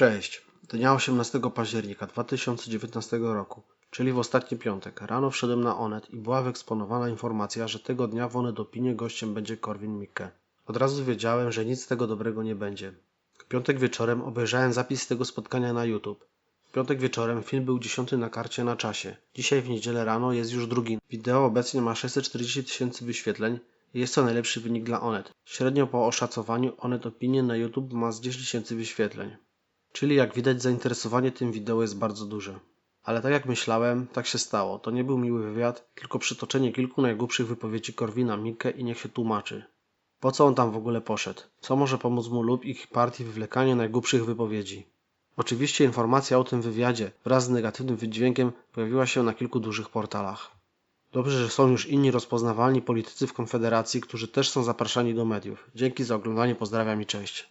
Cześć. Dnia 18 października 2019 roku, czyli w ostatni piątek, rano wszedłem na Onet i była wyeksponowana informacja, że tego dnia w Onet Opinie gościem będzie Korwin-Mikke. Od razu wiedziałem, że nic z tego dobrego nie będzie. W piątek wieczorem obejrzałem zapis tego spotkania na YouTube. W piątek wieczorem film był dziesiąty na karcie na czasie. Dzisiaj w niedzielę rano jest już drugi. Wideo obecnie ma 640 tysięcy wyświetleń jest to najlepszy wynik dla Onet. Średnio po oszacowaniu Onet Opinie na YouTube ma z 10 tysięcy wyświetleń. Czyli jak widać zainteresowanie tym wideo jest bardzo duże. Ale tak jak myślałem, tak się stało. To nie był miły wywiad, tylko przytoczenie kilku najgłupszych wypowiedzi Korwina Mikke i niech się tłumaczy. Po co on tam w ogóle poszedł? Co może pomóc mu lub ich partii w wywlekaniu najgłupszych wypowiedzi? Oczywiście informacja o tym wywiadzie wraz z negatywnym wydźwiękiem pojawiła się na kilku dużych portalach. Dobrze, że są już inni rozpoznawalni politycy w Konfederacji, którzy też są zapraszani do mediów. Dzięki za oglądanie, pozdrawiam i cześć.